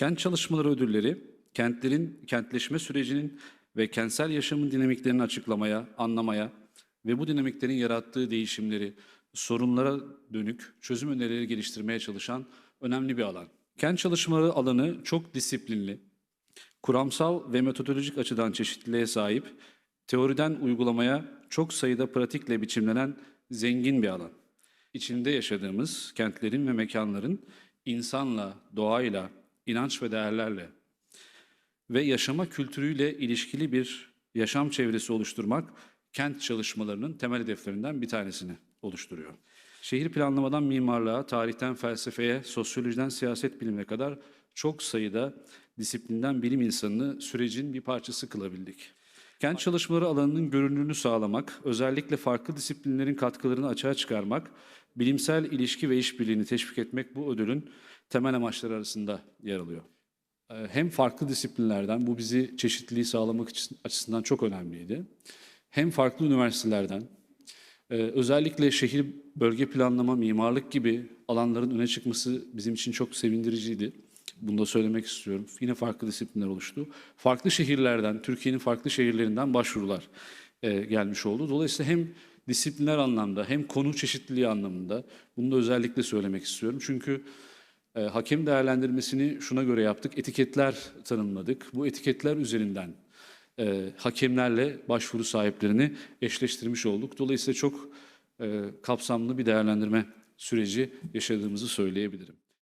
Kent çalışmaları ödülleri, kentlerin kentleşme sürecinin ve kentsel yaşamın dinamiklerini açıklamaya, anlamaya ve bu dinamiklerin yarattığı değişimleri, sorunlara dönük çözüm önerileri geliştirmeye çalışan önemli bir alan. Kent çalışmaları alanı çok disiplinli, kuramsal ve metodolojik açıdan çeşitliliğe sahip, teoriden uygulamaya çok sayıda pratikle biçimlenen zengin bir alan. İçinde yaşadığımız kentlerin ve mekanların insanla, doğayla, inanç ve değerlerle ve yaşama kültürüyle ilişkili bir yaşam çevresi oluşturmak kent çalışmalarının temel hedeflerinden bir tanesini oluşturuyor. Şehir planlamadan mimarlığa, tarihten felsefeye, sosyolojiden siyaset bilimine kadar çok sayıda disiplinden bilim insanını sürecin bir parçası kılabildik. Kent çalışmaları alanının görünürlüğünü sağlamak, özellikle farklı disiplinlerin katkılarını açığa çıkarmak, bilimsel ilişki ve işbirliğini teşvik etmek bu ödülün temel amaçları arasında yer alıyor. Ee, Hem farklı disiplinlerden, bu bizi çeşitliliği sağlamak açıs- açısından çok önemliydi. Hem farklı üniversitelerden, ee, özellikle şehir bölge planlama, mimarlık gibi alanların öne çıkması bizim için çok sevindiriciydi. Bunu da söylemek istiyorum. Yine farklı disiplinler oluştu. Farklı şehirlerden, Türkiye'nin farklı şehirlerinden başvurular e, gelmiş oldu. Dolayısıyla hem disiplinler anlamda hem konu çeşitliliği anlamında bunu da özellikle söylemek istiyorum. Çünkü e, hakem değerlendirmesini şuna göre yaptık. Etiketler tanımladık. Bu etiketler üzerinden e, hakemlerle başvuru sahiplerini eşleştirmiş olduk. Dolayısıyla çok e, kapsamlı bir değerlendirme süreci yaşadığımızı söyleyebilirim.